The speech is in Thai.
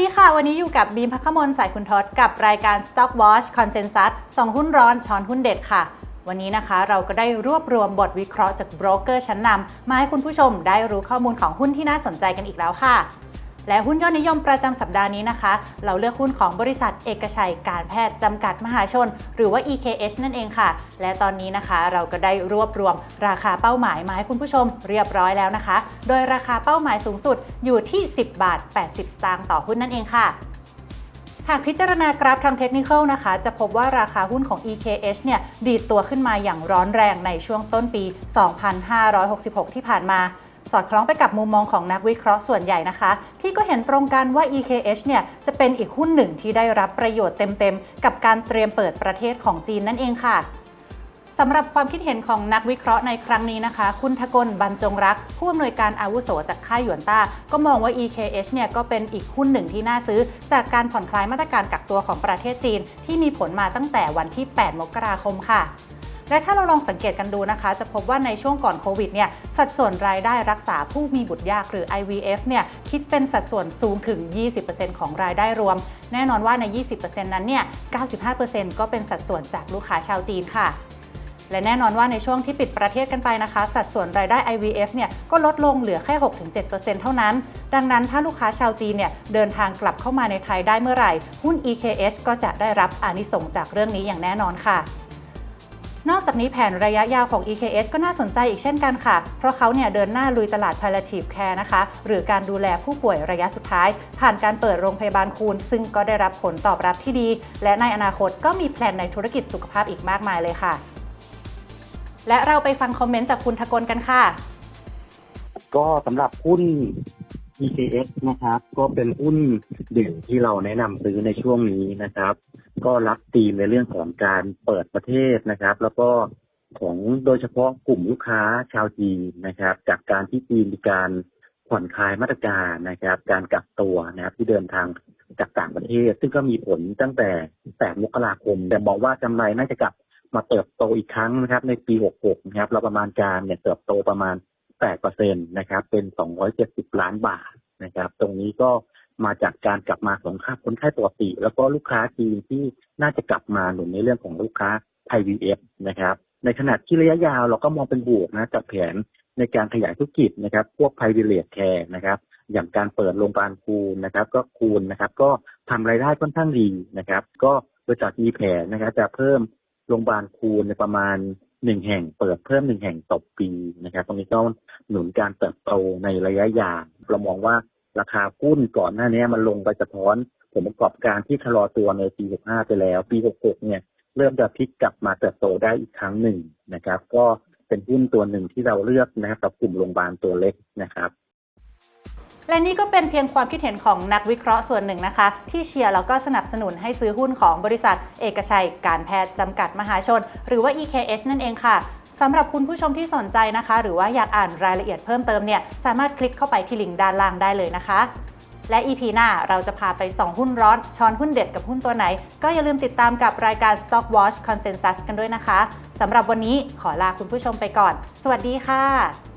ดีค่ะ วันนี้อยู่กับบีมพักขมลสายคุณทศกับรายการ Stock Watch Consensus สองหุ้นร้อนช้อนหุ้นเด็ดค่ะ วันนี้นะคะเราก็ได้รวบรวมบทวิเคราะห์จากโบรกเกอร์ชั้นนำมาให้คุณผู้ชมได้รู้ข้อมูลของหุ้นที่น่าสนใจกันอีกแล้วค่ะ และหุ้นยอดนิยมประจำสัปดาห์นี้นะคะ เราเลือกหุ้นของบริษัทเอกชัยการแพทย์จำกัดมหาชน หรือว่า EKH นั่นเองค่ะ และตอนนี้นะคะเราก็ได้รวบรวมราคาเป้าหมายมาให้คุณผู้ชมเรียบร้อยแล้วนะคะ โดยราคาเป้าหมายสูงสุดอยู่ที่ 10 บาท 80 สตางค์ต่อหุ้นนั่นเองค่ะหากพิจารณากราฟทางเทคนิคนะคะ จะพบว่าราคาหุ้นของ EKH เนี่ยดีดตัวขึ้นมาอย่างร้อนแรงในช่วงต้นปี 2566 ที่ผ่านมา สอดคล้องไปกับมุมมองของนักวิเคราะห์ส่วนใหญ่นะคะ ที่ก็เห็นตรงกันว่า EKH เนี่ยจะเป็นอีกหุ้นหนึ่งที่ได้รับประโยชน์เต็มๆ กับการเตรียมเปิดประเทศของจีนนั่นเองค่ะสำหรับความคิดเห็นของนักวิเคราะห์ในครั้งนี้นะคะ คุณทกลบรรจงรัก ผู้อำนวยการอาวุโสจากค่ายหยวนต้า ก็มองว่า EKH เนี่ยก็เป็นอีกหุ้นหนึ่งที่น่าซื้อ จากการผ่อนคลายมาตรการกักตัวของประเทศจีน ที่มีผลมาตั้งแต่วันที่ 8 มกราคมค่ะ และถ้าเราลองสังเกตกันดูนะคะ จะพบว่าในช่วงก่อนโควิดเนี่ยสัดส่วนรายได้รักษาผู้มีบุตรยากหรือ IVF เนี่ยคิดเป็นสัดส่วนสูงถึง 20%ของรายได้รวม แน่นอนว่าใน 20%นั้นเนี่ย 95%ก็เป็นสัดส่วนจากลูกค้าชาวจีนค่ะและแน่นอนว่าในช่วงที่ปิดประเทศกันไปนะคะ สัดส่วนรายได้ IVF เนี่ยก็ลดลงเหลือแค่ 6-7%เท่านั้น ดังนั้นถ้าลูกค้าชาวจีนเนี่ยเดินทางกลับเข้ามาในไทยได้เมื่อไหร่ หุ้น EKH ก็จะได้รับอานิสงจากเรื่องนี้อย่างแน่นอนค่ะ นอกจากนี้แผนระยะยาวของ EKH ก็น่าสนใจอีกเช่นกันค่ะ เพราะเขาเนี่ยเดินหน้าลุยตลาด palliative care นะคะ หรือการดูแลผู้ป่วยระยะสุดท้าย ผ่านการเปิดโรงพยาบาลคูณ ซึ่งก็ได้รับผลตอบรับที่ดี และในอนาคตก็มีแพลนในธุรกิจสุขภาพอีกมากมายเลยค่ะ และเราไปฟังคอมเมนต์จากคุณทกลกันค่ะ ก็สำหรับหุ้น EKS นะครับ ก็เป็นหุ้นเด่นที่เราแนะนำซื้อในช่วงนี้นะครับ ก็รับธีมในเรื่องของการเปิดประเทศนะครับ แล้วก็ของโดยเฉพาะกลุ่มลูกค้าชาวจีนนะครับ จากการที่จีนมีการผ่อนคลายมาตรการนะครับ การกักตัวนะครับที่เดินทางจากต่างประเทศ ซึ่งก็มีผลตั้งแต่ 8 มกราคม แต่บอกว่ากำไรน่าจะกลับมาเติบโตอีกครั้งนะครับ ในปี 66 นะครับเราประมาณการเนี่ยเติบโตประมาณ 8%นะครับ เป็น 270 ล้านบาทนะครับ ตรงนี้ก็ มาจากการกลับมาของค่าคนไข้ปกติ แล้วก็ลูกค้าจีนที่น่าจะกลับมาหนุนในเรื่องของลูกค้าไทย VF นะครับ ในขณะที่ระยะยาวเราก็มองเป็นบวกนะจากแผนในการขยายธุรกิจนะครับ พวก private care นะครับ อย่างการเปิดโรงพยาบาลคูณนะครับ ก็คูณนะครับ ก็ทำรายได้ค่อนข้างดีนะครับ ก็บริษัทมีแผนนะครับ จะเพิ่มโรงพยาบาลคูณในประมาณหนึ่งแห่งเปิดเพิ่มหนึ่งแห่งต่อปีนะครับ ตรงนี้ก็หนุนการเติบโตในระยะยาวเรามองว่า ราคาหุ้นก่อนหน้านี้มันลงไปสะท้อนผลประกอบการที่ชะลอตัวในปี 65 ไปแล้ว ปี 66 เนี่ย เริ่มจะพลิกกลับมาเติบโตได้อีกครั้งหนึ่งนะครับ ก็เป็นหุ้นตัวหนึ่งที่เราเลือกนะครับกับกลุ่มโรงพยาบาลตัวเล็กนะครับและนี่ก็เป็นเพียงความคิดเห็นของนักวิเคราะห์ส่วนหนึ่งนะคะ ที่เชียร์แล้วก็สนับสนุนให้ซื้อหุ้นของบริษัท เอกชัย การแพทย์จำกัดมหาชน หรือว่า EKH นั่นเองค่ะ สำหรับคุณผู้ชมที่สนใจนะคะ หรือว่าอยากอ่านรายละเอียดเพิ่มเติมเนี่ยสามารถคลิกเข้าไปที่ลิงก์ด้านล่างได้เลยนะคะ และ EP หน้าเราจะพาไปส่องหุ้นร้อน ช้อนหุ้นเด็ดกับหุ้นตัวไหน ก็อย่าลืมติดตามกับรายการ Stock Watch Consensus กันด้วยนะคะสำหรับวันนี้ขอลาคุณผู้ชมไปก่อน สวัสดีค่ะ